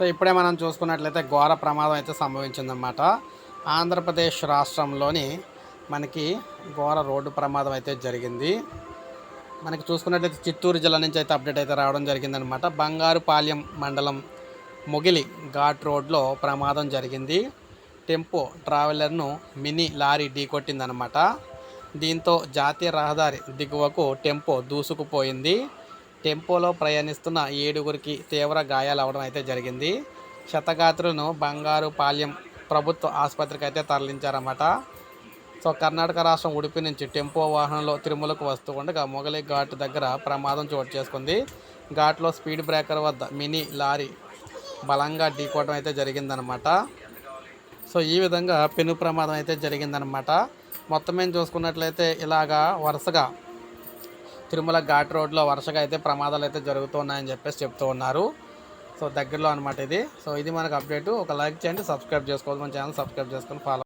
So ఇప్పుడే మనం చూసుకున్నట్లయితే ఘోర ప్రమాదం అయితే సంభవించిందనమాట ఆంధ్రప్రదేశ్ రాష్ట్రంలోని మనకి ఘోర రోడ్డు ప్రమాదం అయితే జరిగింది. మనకి చూసుకున్నట్లయితే చిత్తూరు జిల్లా నుంచి అయితే అప్డేట్ అయితే రావడం జరిగిందనమాట బంగారుపాలెం మండలం మొగిలి ఘాట్ రోడ్లో ప్రమాదం జరిగింది. టెంపో ట్రావెలర్ను మినీ లారీ ఢీకొట్టిందనమాట దీంతో జాతీయ రహదారి దిగువకు టెంపో దూసుకుపోయింది. టెంపోలో ప్రయాణిస్తున్న ఏడుగురికి తీవ్ర గాయాలవడం అయితే జరిగింది. శతగాత్రులను బంగారుపాలెం ప్రభుత్వ ఆసుపత్రికి అయితే తరలించారన్నమాట. సో కర్ణాటక రాష్ట్రం ఉడిపి నుంచి టెంపో వాహనంలో తిరుమలకు వస్తూ ఉండగా మొగలి ఘాట్ దగ్గర ప్రమాదం చోటు చేసుకుంది. ఘాట్లో స్పీడ్ బ్రేకర్ వద్ద మినీ లారీ బలంగా ఢీకోవడం అయితే జరిగిందనమాట సో ఈ విధంగా పెను ప్రమాదం అయితే జరిగిందనమాట మొత్తం మేము చూసుకున్నట్లయితే ఇలాగా వరుసగా తిరుమల ఘాట్ రోడ్లో వరుసగా అయితే ప్రమాదాలు అయితే జరుగుతున్నాయని చెప్పేసి చెప్తూ ఉన్నారు. సో దగ్గరలో అనమాట ఇది. సో ఇది మనకు అప్డేట్. ఒక లైక్ చేయండి సబ్స్క్రైబ్ చేసుకోవద్దు. మన ఛానల్ సబ్స్క్రైబ్ చేసుకొని ఫాలో